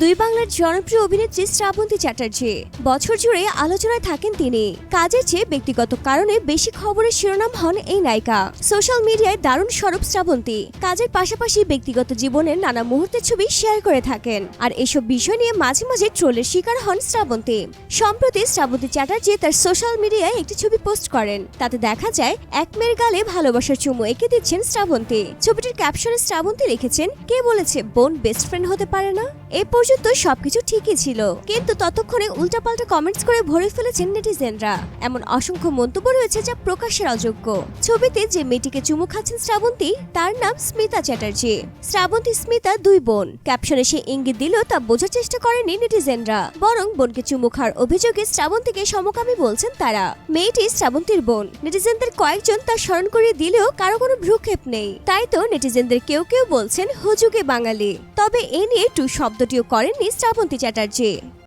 দুই বাংলার জনপ্রিয় অভিনেত্রী শ্রাবন্তী চ্যাটার্জি। বছর জুড়ে আলোচনায় থাকেন তিনি। কাজের চেয়ে ব্যক্তিগত কারণে বেশি খবরের শিরোনাম হন এই নায়িকা। সোশ্যাল মিডিয়ায় দারুণ স্বরূপ শ্রাবন্তী। কাজের পাশাপাশি ব্যক্তিগত জীবনের নানা মুহূর্তের ছবি শেয়ার করে থাকেন। আর এসব বিষয় নিয়ে মাঝে মাঝে ট্রোলের শিকার হন শ্রাবন্তী। সম্প্রতি শ্রাবন্তী চ্যাটার্জি তার সোশ্যাল মিডিয়ায় একটি ছবি পোস্ট করেন। তাতে দেখা যায়, এক মেয়ের গালে ভালোবাসার চুমু এঁকে দিচ্ছেন শ্রাবন্তী। ছবিটির ক্যাপশনে শ্রাবন্তী লিখেছেন, কে বলেছে বোন বেস্ট ফ্রেন্ড হতে পারে না? এ পর্যন্ত সবকিছু ঠিকই ছিল। কিন্তু ততক্ষণে উল্টাপাল্টা কমেন্টস করে ভরে ফেলেছেন নেটিজেনরা এমন অসংখ্য মন্তব্য রয়েছে যা প্রকাশের অযোগ্য। ছবিতে যে মেয়েটিকে চুমু খাচ্ছেন শ্রাবন্তী, তার নাম স্মিতা চ্যাটার্জি। শ্রাবন্তী স্মিতা দুই বোন। ক্যাপশনে সে ইঙ্গিত দিল, তা বোঝার চেষ্টা করেনি নেটিজেনরা বরং বোনকে চুমু খাওয়ার অভিযোগে শ্রাবন্তীকে সমকামী বলছেন তারা। মেয়েটি শ্রাবন্তীর বোন। নেটিজেনদের কয়েকজন তা স্মরণ করিয়ে দিলেও কারও কোনো ভ্রুক্ষেপ নেই। তাই তো নেটিজেনদের কেউ কেউ বলছেন, হুজুগে বাঙালি। তবে এ নিয়ে টু শব্দটিও করেননি শ্রাবন্তী চ্যাটার্জি।